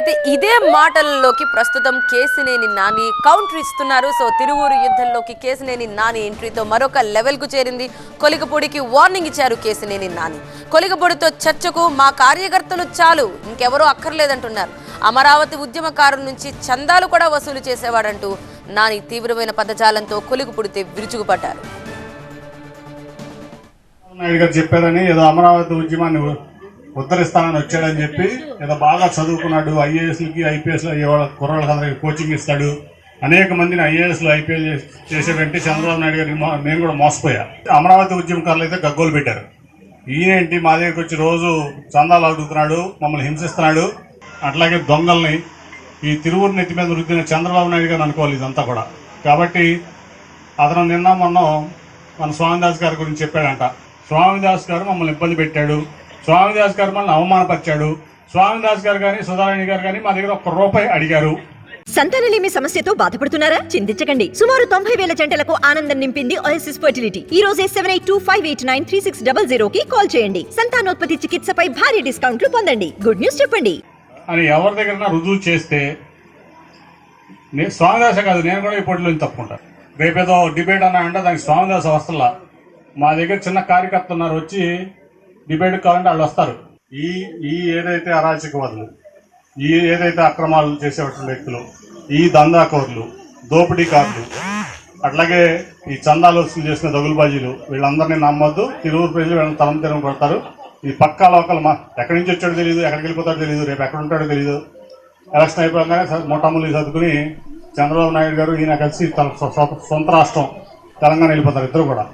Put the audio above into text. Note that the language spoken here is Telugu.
అయితే ఇదే మాటలలోకి ప్రస్తుతం కేసినేని నాని కౌంటర్ ఇస్తున్నారు. సో తిరువూరు యుద్ధంలోకి కేసినేని నాని ఎంట్రీతో మరొక లెవెల్కు చేరింది. కొలికపూడికి వార్నింగ్ ఇచ్చారు కేసినేని నాని. కొలికపూడితో చర్చకు మా కార్యకర్తలు చాలు ఇంకెవరూ అక్కర్లేదంటున్నారు. అమరావతి ఉద్యమకారుల నుంచి చందాలు కూడా వసూలు చేసేవాడంటూ నాని తీవ్రమైన పదజాలంతో కొలికపూడితే విరుచుకుపడ్డారు. నాయుడు గారు చెప్పారని ఏదో అమరావతి ఉద్యమాన్ని ఉ- ఉద్ధరిస్తానని వచ్చాడని చెప్పి ఏదో బాగా చదువుకున్నాడు ఐఏఎస్లకి ఐపీఎస్ కుర్రాళ్ళకి కోచింగ్ ఇస్తాడు. అనేక మందిని ఐఏఎస్లు ఐపీఎల్ చేసేటంటే చంద్రబాబు నాయుడు గారికి మో- నేను కూడా మోసపోయా. అమరావతి ఉద్యమకారులు అయితే గగ్గోలు పెట్టారు. ఈయనేంటి మా దగ్గరికి వచ్చి రోజు చందాలు అడుగుతున్నాడు మమ్మల్ని హింసిస్తున్నాడు. అట్లాగే దొంగల్ని ఈ తిరువురు నెత్తి మీద వృద్ధిన చంద్రబాబు నాయుడు గారు అనుకోవాలి ఇదంతా కూడా. కాబట్టి అతను నిన్న మొన్న మన స్వామిదాస్ గారి గురించి చెప్పాడంట. స్వామిదాస్ గారు మమ్మల్ని ఇబ్బంది పెట్టాడు. స్వామిదాస్ గారు మనల్ని అవమానపరిచాడు. స్వామిదాస్ గారు కానీ సుధారాణి గారు కానీ మా దగ్గర ఒక్క రూపాయి అడిగారు. సంతానలేమి సమస్యతో బాధపడుతున్నారా? చింతించకండి. సుమారు తొంభై వేల జంటలకు ఆనందం నింపింది ఓఎస్ఎస్ ఫర్టిలిటీ ఈ రోజే seven eight two five eight nine three six double zero కి కాల్ చేయండి. సంతానోత్పత్తి చికిత్సపై భారీ డిస్కౌంట్లు పొందండి. గుడ్ న్యూస్ చెప్పండి. అని ఎవరి దగ్గర రుజువు చేస్తే నే- స్వామిదాస కాదు నేను కూడా ఈ పోటీలో తప్పుకుంటా రేపేదో డిబేట్ అన్నా అంటే దానికి స్వామిదాస వస్తలా. మా దగ్గర చిన్న కార్యకర్త ఉన్నారు వచ్చి డిబేట్ కావాలంటే వాళ్ళు వస్తారు. ఈ ఈ ఏదైతే అరాచకవాదులు ఈ ఏదైతే అక్రమాలు చేసేటువంటి వ్యక్తులు ఈ దందాకోరులు దోపిడీకారులు అట్లాగే ఈ చందాలు వసూలు చేసిన దగులుబాజీలు వీళ్ళందరినీ నమ్మొద్దు. తిరువురు ప్రజలు వీళ్ళని తలం తిరగబడతారు ఈ పక్కా లోకల్ మా ఎక్కడి నుంచి వచ్చాడో తెలియదు ఎక్కడికి వెళ్ళిపోతాడో తెలియదు రేపు ఎక్కడ ఉంటాడో తెలియదు ఎలక్షన్ అయిపోగానే స- మొట్టమొదటి చదువుకుని చంద్రబాబు నాయుడు గారు ఈయన కలిసి తన సొంత రాష్ట్రం తెలంగాణ వెళ్ళిపోతారు ఇద్దరు కూడా.